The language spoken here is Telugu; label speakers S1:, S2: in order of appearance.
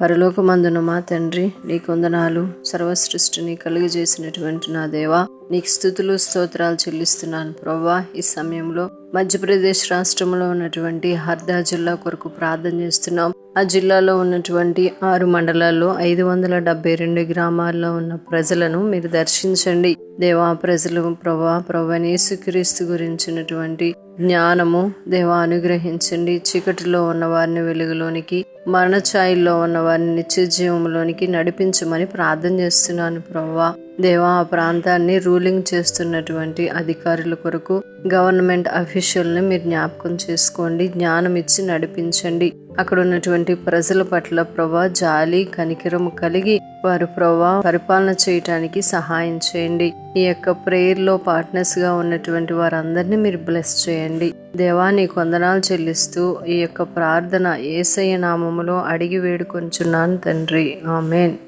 S1: పరలోకమందున మా తండ్రి నీ కొందనాలు సర్వసృష్టిని కలుగజేసినటువంటి నా దేవా నీకు స్థుతులు స్తోత్రాలు చెల్లిస్తున్నాను. ప్రభా ఈ సమయంలో మధ్యప్రదేశ్ రాష్ట్రంలో ఉన్నటువంటి హర్దా జిల్లా కొరకు ప్రార్థన చేస్తున్నాం. ఆ జిల్లాలో ఉన్నటువంటి ఆరు మండలాల్లో ఐదు వందల డెబ్బై రెండు గ్రామాల్లో ఉన్న ప్రజలను మీరు దర్శించండి. దేవా ప్రజలు ప్రభా ప్రభనేసుక్రీస్తు గురించినటువంటి జ్ఞానము దేవా అనుగ్రహించండి. చీకటిలో ఉన్న వారిని వెలుగులోనికి మరణ ఛాయిల్లో ఉన్న వారిని నిత్య జీవంలోనికి నడిపించమని ప్రార్థన చేస్తున్నాను ప్రవ్వా దేవా ఆ ప్రాంతాన్ని రూలింగ్ చేస్తున్నటువంటి అధికారుల కొరకు గవర్నమెంట్ అఫీషియల్ని మీరు జ్ఞాపకం చేసుకోండి జ్ఞానం ఇచ్చి నడిపించండి. అక్కడ ఉన్నటువంటి ప్రజల పట్ల ప్రభా జాలి కనికిరం కలిగి వారు ప్రభా పరిపాలన చేయటానికి సహాయం చేయండి. ఈ యొక్క ప్రేయర్లో పార్ట్నర్స్గా ఉన్నటువంటి వారందరినీ మీరు బ్లెస్ చేయండి. దేవా నీ కొందనాలు చెల్లిస్తూ ఈ యొక్క ప్రార్థన ఏసయ్య నామములో అడిగి వేడుకొంచున్నాను తండ్రి. ఆమెన్.